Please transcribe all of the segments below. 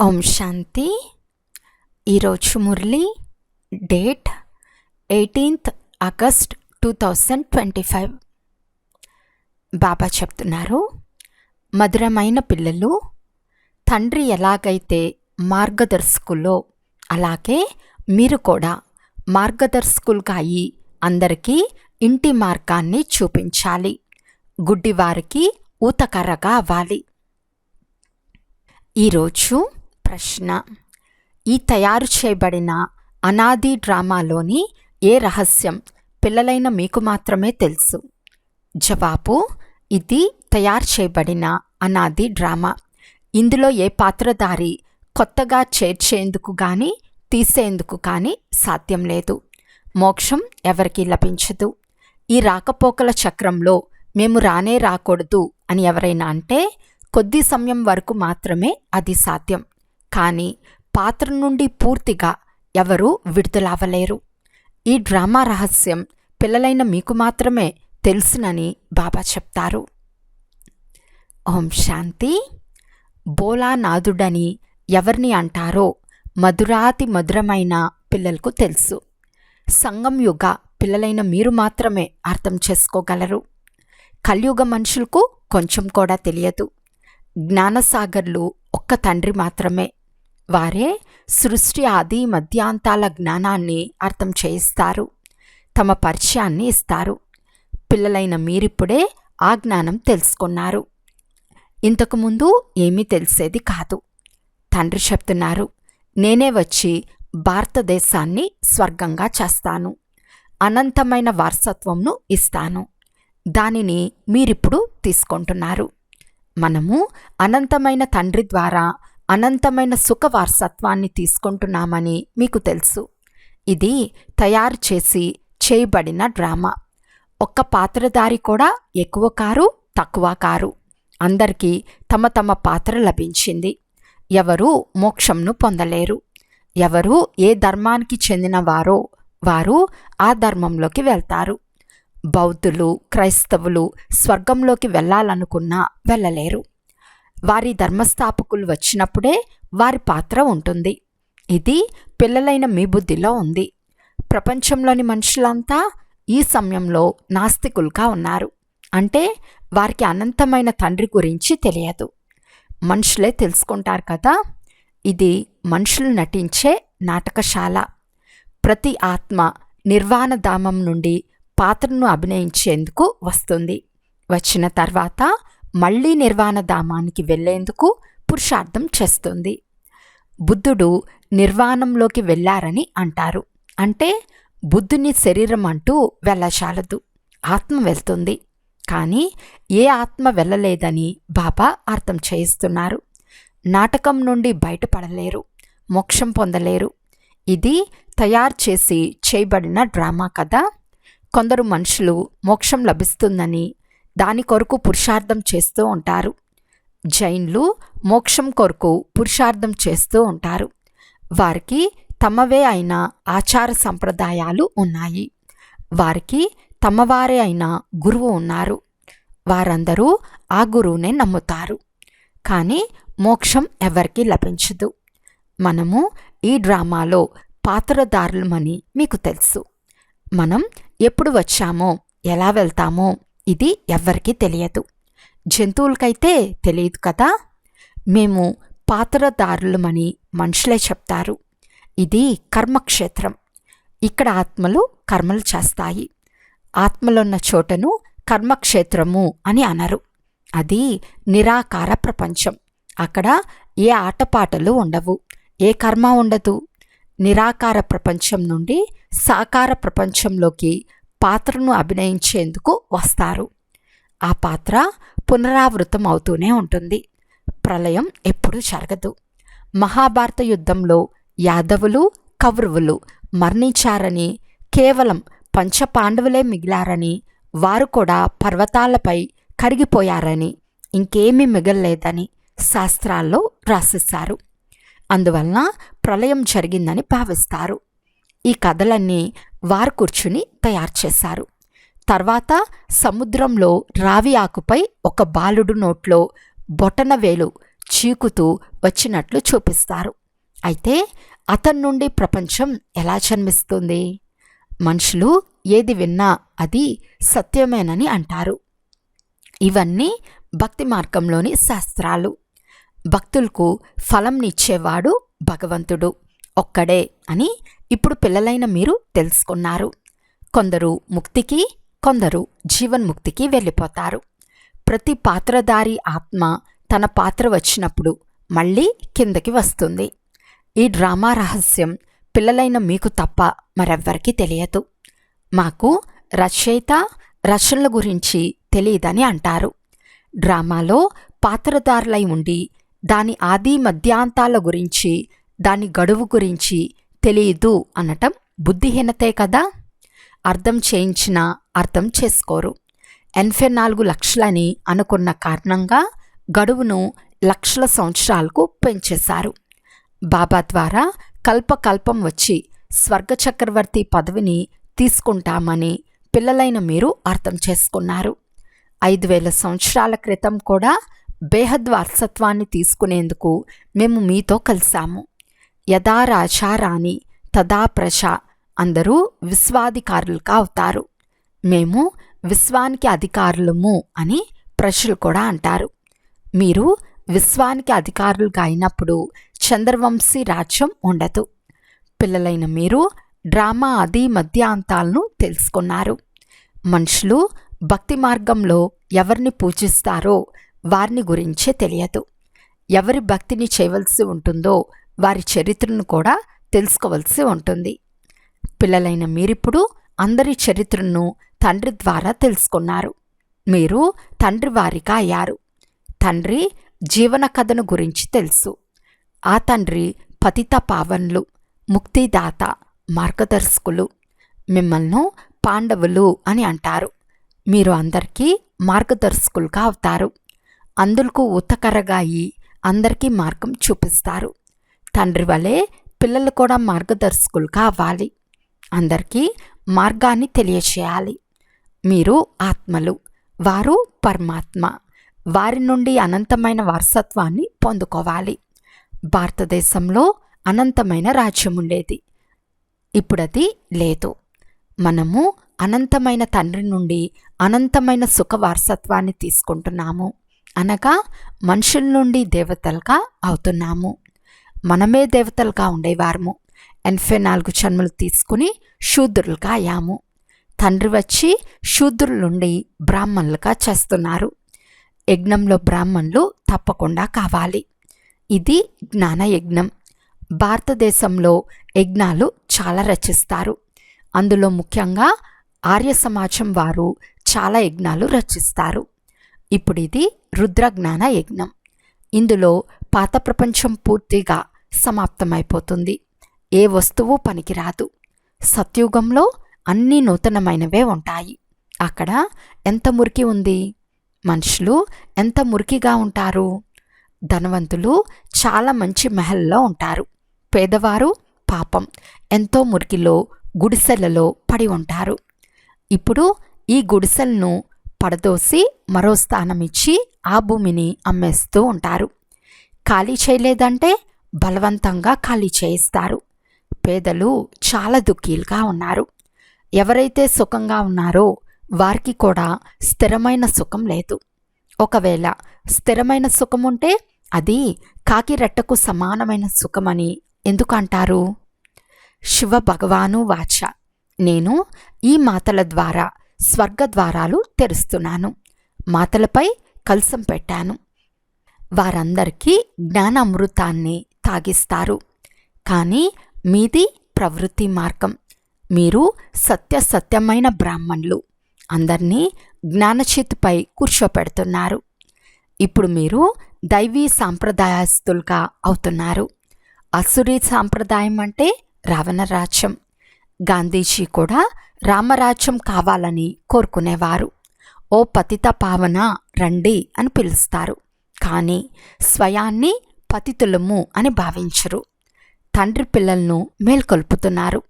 ఓం శాంతి. ఈరోజు Murali date eighteenth August two thousand twenty five. Baba చెప్తున్నారు మధురమైన పిల్లలు తండ్రి ఎలాగైతే మార్గదర్శకులో అలాగే మీరు కూడా మార్గదర్శకులుగా అయి అందరికీ ఇంటి మార్గాన్ని చూపించాలి. గుడ్డివారికి ఊతకర్రగా అవ్వాలి. ఈరోజు ప్రశ్న. ఈ తయారు చేయబడిన అనాది డ్రామాలోని ఏ రహస్యం? పిల్లలైన మీకు మాత్రమే తెలుసు. జవాబు ఇది తయారు చేయబడిన అనాది డ్రామా. ఇందులో ఏ పాత్రధారి కొత్తగా చేర్చేందుకు కానీ తీసేందుకు కానీ సాధ్యం లేదు. మోక్షం ఎవరికీ లభించదు. ఈ రాకపోకల చక్రంలో మేము రానే రాకూడదు అని ఎవరైనా అంటే కొద్ది సమయం వరకు మాత్రమే అది సాధ్యం. కానీ పాత్ర నుండి పూర్తిగా ఎవరూ విడుదలవ్వలేరు. ఈ డ్రామా రహస్యం పిల్లలైన మీకు మాత్రమే తెలుసునని బాబా చెప్తారు. ఓం శాంతి. బోలానాథుడని ఎవరిని అంటారో మధురాతి మధురమైన పిల్లలకు తెలుసు. సంగం యుగ పిల్లలైన మీరు మాత్రమే అర్థం చేసుకోగలరు. కలియుగ మనుషులకు కొంచెం కూడా తెలియదు. జ్ఞానసాగర్లు ఒక్క తండ్రి మాత్రమే. వారే సృష్టి ఆది మధ్యాంతాల జ్ఞానాన్ని అర్థం చేయిస్తారు. తమ పరిచయాన్ని ఇస్తారు. పిల్లలైన మీరిప్పుడే ఆ జ్ఞానం తెలుసుకున్నారు. ఇంతకుముందు ఏమీ తెలిసేది కాదు. తండ్రి చెప్తున్నారు నేనే వచ్చి భారతదేశాన్ని స్వర్గంగా చేస్తాను. అనంతమైన వారసత్వంను ఇస్తాను. దానిని మీరిప్పుడు తీసుకుంటున్నారు. మనము అనంతమైన తండ్రి ద్వారా అనంతమైన సుఖ వారసత్వాన్ని తీసుకుంటున్నామని మీకు తెలుసు. ఇది తయారు చేసి చేయబడిన డ్రామా. ఒక్క పాత్రధారి కూడా ఎక్కువ కారు తక్కువ కారు. అందరికీ తమ తమ పాత్ర లభించింది. ఎవరు మోక్షంను పొందలేరు. ఎవరు ఏ ధర్మానికి చెందినవారో వారు ఆ ధర్మంలోకి వెళ్తారు. బౌద్ధులు క్రైస్తవులు స్వర్గంలోకి వెళ్ళాలనుకున్నా వెళ్ళలేరు. వారి ధర్మస్థాపకులు వచ్చినప్పుడే వారి పాత్ర ఉంటుంది. ఇది పిల్లలైన మీ బుద్ధిలో ఉంది. ప్రపంచంలోని మనుషులంతా ఈ సమయంలో నాస్తికులుగా ఉన్నారు. అంటే వారికి అనంతమైన తండ్రి గురించి తెలియదు. మనుషులే తెలుసుకుంటారు కదా. ఇది మనుషులు నటించే నాటకశాల. ప్రతి ఆత్మ నిర్వాణధామం నుండి పాత్రను అభినయించేందుకు వస్తుంది. వచ్చిన తర్వాత మళ్ళీ నిర్వాణధామానికి వెళ్ళేందుకు పురుషార్థం చేస్తుంది. బుద్ధుడు నిర్వాణంలోకి వెళ్ళారని అంటారు. అంటే బుద్ధుని శరీరం అంటూ వెళ్ళచాలదు ఆత్మ వెళ్తుంది. కానీ ఏ ఆత్మ వెళ్ళలేదని బాబా అర్థం చేయిస్తున్నారు. నాటకం నుండి బయటపడలేరు. మోక్షం పొందలేరు. ఇది తయారు చేసి చేయబడిన డ్రామా కథ కొందరు మనుషులు మోక్షం లభిస్తుందని దాని కొరకు పురుషార్థం చేస్తూ ఉంటారు. జైన్లు మోక్షం కొరకు పురుషార్థం చేస్తూ ఉంటారు. వారికి తమవే అయిన ఆచార సంప్రదాయాలు ఉన్నాయి. వారికి తమవారే అయిన గురువు ఉన్నారు. వారందరూ ఆ గురువునే నమ్ముతారు. కానీ మోక్షం ఎవరికీ లభించదు. మనము ఈ డ్రామాలో పాత్రదారులమని మీకు తెలుసు. మనం ఎప్పుడు వచ్చామో ఎలా వెళ్తామో ఇది ఎవ్వరికీ తెలియదు. జంతువులకైతే తెలియదు కదా. మేము పాత్రదారులమని మనుషులే చెప్తారు. ఇది కర్మక్షేత్రం. ఇక్కడ ఆత్మలు కర్మలు చేస్తాయి. ఆత్మలున్న చోటను కర్మక్షేత్రము అని అనరు. అది నిరాకార ప్రపంచం. అక్కడ ఏ ఆటపాటలు ఉండవు. ఏ కర్మ ఉండదు. నిరాకార ప్రపంచం నుండి సాకార ప్రపంచంలోకి పాత్రను అభినయించేందుకు వస్తారు. ఆ పాత్ర పునరావృతం అవుతూనే ఉంటుంది. ప్రళయం ఎప్పుడూ జరగదు. మహాభారత యుద్ధంలో యాదవులు కౌరవులు మరణించారని కేవలం పంచపాండవులే మిగిలారని వారు కూడా పర్వతాలపై కరిగిపోయారని ఇంకేమీ మిగల్లేదని శాస్త్రాల్లో రాసిస్తారు అందువలన ప్రళయం జరిగిందని భావిస్తారు. ఈ కథలన్నీ వారు కూర్చుని తయారు చేశారు. తర్వాత సముద్రంలో రావి ఆకుపై ఒక బాలుడు నోట్లో బొటన వేలు చీకుతూ వచ్చినట్లు చూపిస్తారు. అయితే అతని నుండి ప్రపంచం ఎలా జన్మిస్తుంది? మనుషులు ఏది విన్నా అది సత్యమేనని అంటారు. ఇవన్నీ భక్తి మార్గంలోని శాస్త్రాలు. భక్తులకు ఫలంనిచ్చేవాడు భగవంతుడు ఒక్కడే అని ఇప్పుడు పిల్లలైన మీరు తెలుసుకున్నారు. కొందరు ముక్తికి కొందరు జీవన్ముక్తికి వెళ్ళిపోతారు. ప్రతి పాత్రధారి ఆత్మ తన పాత్ర వచ్చినప్పుడు మళ్ళీ కిందకి వస్తుంది. ఈ డ్రామా రహస్యం పిల్లలైన మీకు తప్ప మరెవ్వరికీ తెలియదు. మాకు రచయిత రచనల గురించి తెలియదని అంటారు. డ్రామాలో పాత్రధారులై ఉండి దాని ఆది మధ్యాంతాల గురించి దాని గడువు గురించి తెలియదు అనటం బుద్ధిహీనతే కదా. అర్థం చేయించినా అర్థం చేసుకోరు. ఎనభై నాలుగు లక్షలని అనుకున్న కారణంగా గడువును లక్షల సంవత్సరాలకు పెంచేశారు. బాబా ద్వారా కల్పకల్పం వచ్చి స్వర్గ చక్రవర్తి పదవిని తీసుకుంటామని పిల్లలైన మీరు అర్థం చేసుకున్నారు. ఐదు వేల సంవత్సరాల క్రితం కూడా బేహద్ వారసత్వాన్ని తీసుకునేందుకు మేము మీతో కలిసాము యథా రాజా రాణి తదా ప్రజ అందరూ విశ్వాధికారులుగా అవుతారు మేము విశ్వానికి అధికారులము అని ప్రజలు కూడా అంటారు. మీరు విశ్వానికి అధికారులుగా అయినప్పుడు చంద్రవంశీ రాజ్యం ఉండదు. పిల్లలైన మీరు డ్రామా ఆది మధ్యాంతాలను తెలుసుకున్నారు. మనుషులు భక్తి మార్గంలో ఎవరిని పూజిస్తారో వారిని గురించే తెలియదు. ఎవరి భక్తిని చేయవలసి ఉంటుందో వారి చరిత్రను కూడా తెలుసుకోవలసి ఉంటుంది. పిల్లలైన మీరిప్పుడు అందరి చరిత్రను తండ్రి ద్వారా తెలుసుకున్నారు. మీరు తండ్రి వారిగా అయ్యారు. తండ్రి జీవన కథను గురించి తెలుసు. ఆ తండ్రి పతిత పావన్లు ముక్తిదాత మార్గదర్శకులు మిమ్మల్ని పాండవులు అని అంటారు. మీరు అందరికీ మార్గదర్శకులుగా అవుతారు. అందులకు ఉత్తకరగా అయి అందరికీ మార్గం చూపిస్తారు. తండ్రి వలె పిల్లలు కూడా మార్గదర్శకులుగా అవ్వాలి అందరికీ మార్గాన్ని తెలియచేయాలి. మీరు ఆత్మలు వారు పరమాత్మ. వారి నుండి అనంతమైన వారసత్వాన్ని పొందుకోవాలి. భారతదేశంలో అనంతమైన రాజ్యం ఉండేది. ఇప్పుడది లేదు. మనము అనంతమైన తండ్రి నుండి అనంతమైన సుఖ వారసత్వాన్ని తీసుకుంటున్నాము. అనగా మనుషుల నుండి దేవతలుగా అవుతున్నాము. మనమే దేవతలుగా ఉండేవారము. ఎనభై నాలుగు జన్మలు తీసుకుని శూద్రులుగా అయ్యాము. తండ్రి వచ్చి శూద్రుల నుండి బ్రాహ్మణులుగా చేస్తున్నారు. యజ్ఞంలో బ్రాహ్మణులు తప్పకుండా కావాలి. ఇది జ్ఞాన యజ్ఞం. భారతదేశంలో యజ్ఞాలు చాలా రచిస్తారు. అందులో ముఖ్యంగా ఆర్య సమాజం వారు చాలా యజ్ఞాలు రచిస్తారు. ఇప్పుడు ఇది రుద్రజ్ఞాన యజ్ఞం. ఇందులో పాత ప్రపంచం పూర్తిగా సమాప్తమైపోతుంది. ఏ వస్తువు పనికిరాదు. సత్యుగంలో అన్నీ నూతనమైనవే ఉంటాయి. అక్కడ ఎంత మురికి ఉంది? మనుషులు ఎంత మురికిగా ఉంటారు? ధనవంతులు చాలా మంచి మెహల్లో ఉంటారు. పేదవారు పాపం. ఎంతో మురికిలో గుడిసెలలో పడి ఉంటారు. ఇప్పుడు ఈ గుడిసెలను పడదోసి మరో స్థానం ఇచ్చి ఆ భూమిని అమ్మేస్తూ ఉంటారు. ఖాళీ చేయలేదంటే బలవంతంగా ఖాళీ చేయిస్తారు. పేదలు చాలా దుఃఖీలుగా ఉన్నారు. ఎవరైతే సుఖంగా ఉన్నారో వారికి కూడా స్థిరమైన సుఖం లేదు. ఒకవేళ స్థిరమైన సుఖం ఉంటే అది కాకిరెట్టకు సమానమైన సుఖమని ఎందుకు అంటారు శివ భగవాను వాచ. నేను ఈ మాతల ద్వారా స్వర్గద్వారాలు తెరుస్తున్నాను. మాతలపై కలసం పెట్టాను. వారందరికీ జ్ఞానామృతాన్ని తాగిస్తారు. కానీ మీది ప్రవృత్తి మార్గం. మీరు సత్య సత్యమైన బ్రాహ్మణులు. అందరినీ జ్ఞానచేతిపై కూర్చోపెడుతున్నారు. ఇప్పుడు మీరు దైవీ సాంప్రదాయస్తులుగా అవుతున్నారు. అసురీ సాంప్రదాయం అంటే రావణ రాజ్యం. గాంధీజీ కూడా రామరాజ్యం కావాలని కోరుకునేవారు. ఓ పతిత పావన రండి అని పిలుస్తారు. కానీ స్వయాన్ని పతితులము అని భావించరు. తండ్రి పిల్లలను మేల్కొల్పుతున్నారు.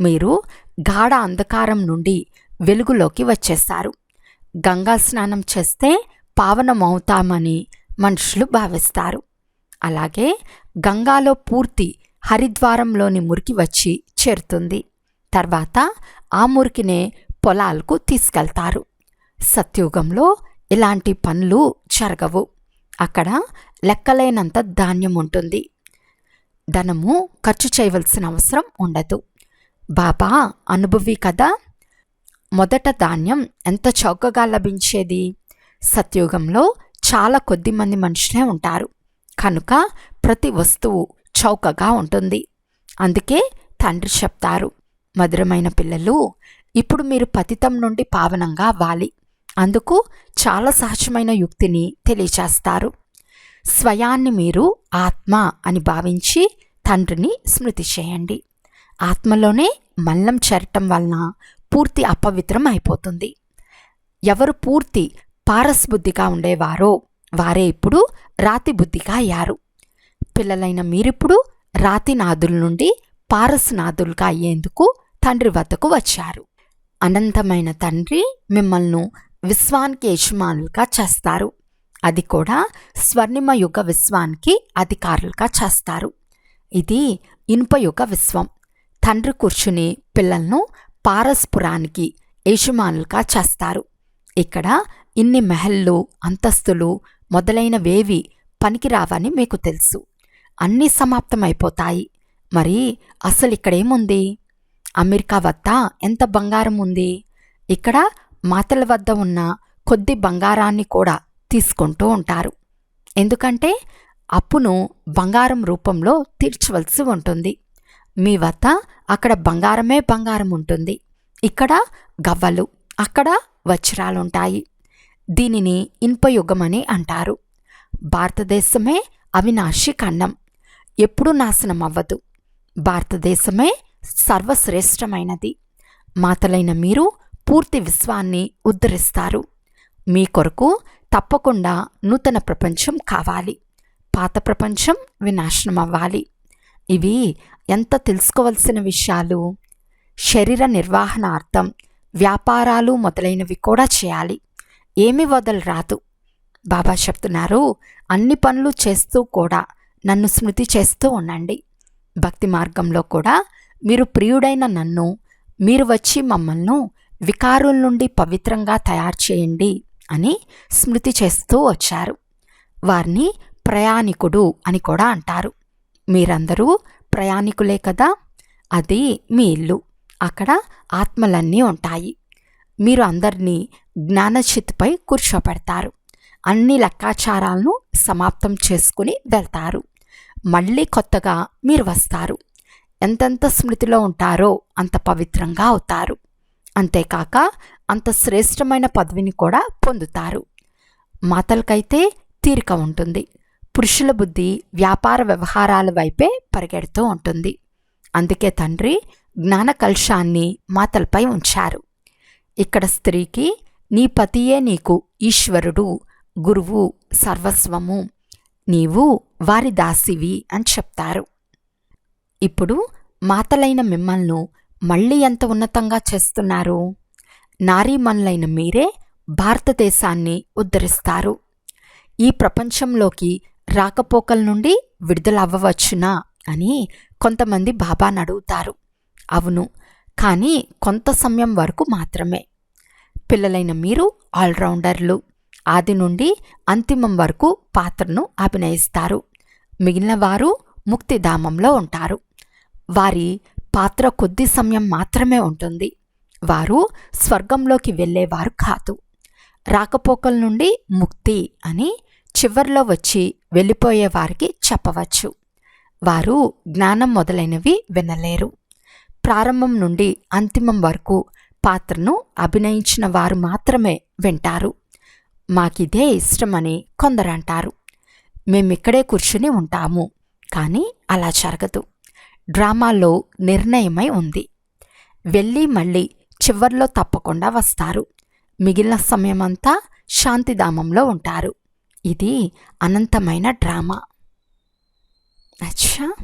మీరు గాఢ అంధకారం నుండి వెలుగులోకి వచ్చేశారు. గంగా స్నానం చేస్తే పావనమవుతామని మనుషులు భావిస్తారు. అలాగే గంగాలో పూర్తి హరిద్వారంలోని మురికి వచ్చి చేరుతుంది. తర్వాత ఆ మురికినే పొలాలకు తీసుకెళ్తారు. సత్యుగంలో ఇలాంటి పనులు జరగవు. అక్కడ లెక్కలేనంత ధాన్యం ఉంటుంది. ధనము ఖర్చు చేయవలసిన అవసరం ఉండదు. బాబా అనుభవి కదా. మొదట ధాన్యం ఎంత చౌకగా లభించేది? సత్యుగంలో చాలా కొద్ది మంది మనుషులే ఉంటారు. కనుక ప్రతి వస్తువు చౌకగా ఉంటుంది. అందుకే తండ్రి చెప్తారు మధురమైన పిల్లలు ఇప్పుడు మీరు పతితం నుండి పావనంగా అవ్వాలి. అందుకు చాలా సహజమైన యుక్తిని తెలియచేస్తారు. స్వయాన్ని మీరు ఆత్మ అని భావించి తండ్రిని స్మృతి చేయండి. ఆత్మలోనే మల్లం చేరటం వలన పూర్తి అపవిత్రం అయిపోతుంది. ఎవరు పూర్తి పారస్బుద్ధిగా ఉండేవారో వారే ఇప్పుడు రాతి బుద్ధిగా అయ్యారు. పిల్లలైన మీరిప్పుడు రాతి నాదుల నుండి పారస్నాదులుగా అయ్యేందుకు తండ్రి వద్దకు వచ్చారు. అనంతమైన తండ్రి మిమ్మల్ని విశ్వానికి యజమానులుగా చేస్తారు. అది కూడా స్వర్ణిమ యుగ విశ్వానికి అధికారులుగా చేస్తారు. ఇది ఇనుపయుగ విశ్వం. తండ్రి కూర్చుని పిల్లలను పారస్పురానికి యజమానులుగా చేస్తారు. ఇక్కడ ఇన్ని మెహల్లు అంతస్తులు మొదలైనవేవి పనికిరావని మీకు తెలుసు. అన్నీ సమాప్తమైపోతాయి. మరి అసలు ఇక్కడేముంది? అమెరికా వద్ద ఎంత బంగారం ఉంది? ఇక్కడ మాతల వద్ద ఉన్న కొద్ది బంగారాన్ని కూడా తీసుకుంటూ ఉంటారు. ఎందుకంటే అప్పును బంగారం రూపంలో తీర్చవలసి ఉంటుంది. మీ వద్ద అక్కడ బంగారమే బంగారం ఉంటుంది. ఇక్కడ గవ్వలు అక్కడ వజ్రాలుంటాయి. దీనిని ఇనుపయుగమని అంటారు. భారతదేశమే అవినాశి ఖండం. ఎప్పుడూ నాశనం అవ్వదు భారతదేశమే సర్వశ్రేష్టమైనది. మాతలైన మీరు పూర్తి విశ్వాన్ని ఉద్ధరిస్తారు. మీ కొరకు తప్పకుండా నూతన ప్రపంచం కావాలి. పాత ప్రపంచం వినాశనం అవ్వాలి ఇవి ఎంత తెలుసుకోవలసిన విషయాలు? శరీర నిర్వహణార్థం వ్యాపారాలు మొదలైనవి కూడా చేయాలి. ఏమి వదలు రాదు బాబా చెప్తున్నారు అన్ని పనులు చేస్తూ కూడా నన్ను స్మృతి చేస్తూ ఉండండి. భక్తి మార్గంలో కూడా మీరు ప్రియుడైన నన్ను మీరు వచ్చి మమ్మల్ని వికారుల నుండి పవిత్రంగా తయారు చేయండి అని స్మృతి చేస్తూ వచ్చారు. వారిని ప్రయాణికుడు అని కూడా అంటారు. మీరందరూ ప్రయాణికులే కదా? అది మీ ఇల్లు. అక్కడ ఆత్మలన్నీ ఉంటాయి. మీరు అందరినీ జ్ఞానచిత్తుపై కూర్చోపెడతారు. అన్ని లెక్కాచారాలను సమాప్తం చేసుకుని వెళ్తారు. మళ్ళీ కొత్తగా మీరు వస్తారు. ఎంతెంత స్మృతిలో ఉంటారో అంత పవిత్రంగా అవుతారు. అంతేకాక అంత శ్రేష్టమైన పదవిని కూడా పొందుతారు. మాతలకైతే తీరిక ఉంటుంది. పురుషుల బుద్ధి వ్యాపార వ్యవహారాల వైపే పరిగెడుతూ ఉంటుంది. అందుకే తండ్రి జ్ఞాన కలశాన్ని మాతలపై ఉంచారు. ఇక్కడ స్త్రీకి నీ పతియే నీకు ఈశ్వరుడు గురువు సర్వస్వము. నీవు వారి దాసివి అని చెప్తారు. ఇప్పుడు మాతలైన మిమ్మల్ని మళ్ళీ ఎంత ఉన్నతంగా చేస్తున్నారు? నారీమన్లైన మీరే భారతదేశాన్ని ఉద్ధరిస్తారు. ఈ ప్రపంచంలోకి రాకపోకల నుండి విడుదలవ్వవచ్చునా అని కొంతమంది బాబాను అడుగుతారు. అవును కానీ కొంత సమయం వరకు మాత్రమే. పిల్లలైన మీరు ఆల్రౌండర్లు. ఆది నుండి అంతిమం వరకు పాత్రను అభినయిస్తారు. మిగిలిన వారు ముక్తిధామంలో ఉంటారు. వారి పాత్ర కొద్ది సమయం మాత్రమే ఉంటుంది. వారు స్వర్గంలోకి వెళ్ళేవారు కాదు. రాకపోకల నుండి ముక్తి అని చివర్లో వచ్చి వెళ్ళిపోయే వారికి చెప్పవచ్చు. వారు జ్ఞానం మొదలైనవి వినలేరు. ప్రారంభం నుండి అంతిమం వరకు పాత్రను అభినయించిన వారు మాత్రమే వింటారు. మాకిదే ఇష్టమని కొందరంటారు. మేమిక్కడే కూర్చుని ఉంటాము. కానీ అలా జరగదు. డ్రామాలో నిర్ణయమై ఉంది. వెళ్ళి మళ్ళీ చివర్లో తప్పకుండా వస్తారు. మిగిలిన సమయమంతా శాంతిధామంలో ఉంటారు. ఇది అనంతమైన డ్రామా. అచ్చా!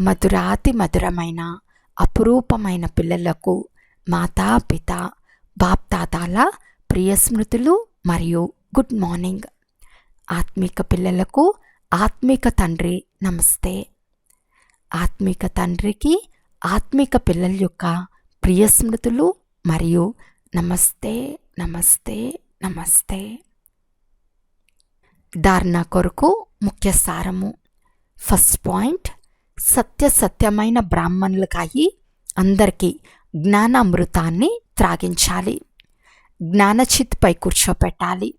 మధురాతి మధురమైన అపురూపమైన పిల్లలకు మాతా పిత బాప్తాతాల ప్రియ స్మృతులు మరియు గుడ్ మార్నింగ్. ఆత్మిక పిల్లలకు ఆత్మిక తండ్రి నమస్తే. ఆత్మిక తండ్రికి ఆత్మిక పిల్లల యొక్క ప్రియ స్మృతులు మరియు నమస్తే నమస్తే నమస్తే. ధారణ కొరకు ముఖ్య సారము. ఫస్ట్ పాయింట్ సత్య సత్యమైన బ్రాహ్మణులకాయి అందరికీ జ్ఞానామృతాన్ని త్రాగించాలి. జ్ఞానచిత్పై కూర్చోపెట్టాలి.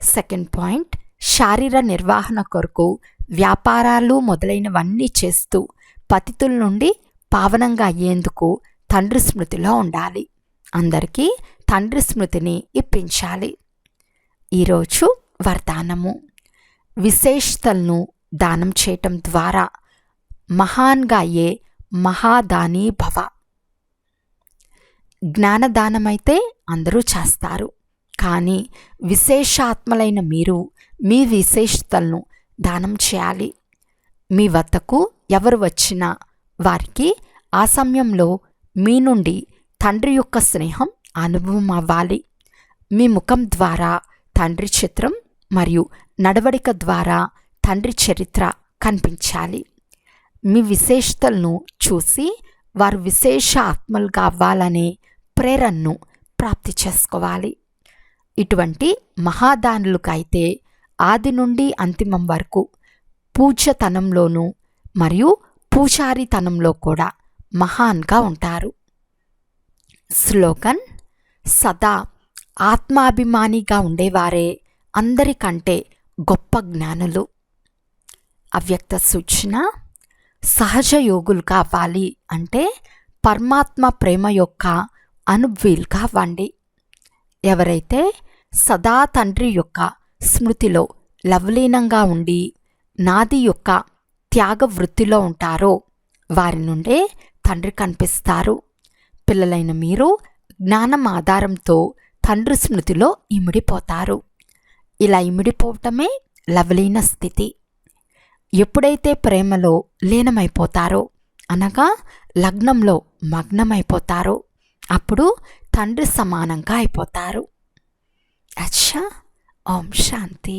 సెకండ్ పాయింట్ శారీర నిర్వహణ కొరకు వ్యాపారాలు మొదలైనవన్నీ చేస్తూ పతితుల నుండి పావనంగా అయ్యేందుకు తండ్రి స్మృతిలో ఉండాలి. అందరికీ తండ్రి స్మృతిని ఇప్పించాలి. ఈరోజు వరదానము. విశేషతలను దానం చేయటం ద్వారా మహాన్గా అయ్యే మహాదానీ భవ. జ్ఞానదానమైతే అందరూ చేస్తారు. కానీ విశేషాత్మలైన మీరు మీ విశేషతలను దానం చేయాలి. మీ వద్దకు ఎవరు వచ్చినా వారికి ఆ సమయంలో మీ నుండి తండ్రి యొక్క స్నేహం అనుభవం అవ్వాలి. మీ ముఖం ద్వారా తండ్రి చిత్రం మరియు నడవడిక ద్వారా తండ్రి చరిత్ర కనిపించాలి. మీ విశేషతలను చూసి వారు విశేష ఆత్మలుగా అవ్వాలనే ప్రేరణను ప్రాప్తి చేసుకోవాలి. ఇటువంటి మహాదానులకైతే ఆది నుండి అంతిమం వరకు పూజ్యతనంలోనూ మరియు పూజారితనంలో కూడా మహాన్గా ఉంటారు. స్లోగన్ సదా ఆత్మాభిమానిగా ఉండేవారే అందరికంటే గొప్ప జ్ఞానులు. అవ్యక్త సూచన సహజ యోగులు కావాలి అంటే పరమాత్మ ప్రేమ యొక్క అనుభవీలు కావండి ఎవరైతే సదా తండ్రి యొక్క స్మృతిలో లవలీనంగా ఉండి నాది యొక్క త్యాగ వృత్తిలో ఉంటారో వారి నుండే తండ్రి కనిపిస్తారు. పిల్లలైన మీరు జ్ఞానం ఆధారంతో తండ్రి స్మృతిలో ఇమిడిపోతారు. ఇలా ఇమిడిపోవటమే లవలీన స్థితి. ఎప్పుడైతే ప్రేమలో లీనమైపోతారో అనగా లగ్నంలో మగ్నమైపోతారో అప్పుడు తండ్రి సమానంగా అయిపోతారు. అచ్చా! ఓం శాంతి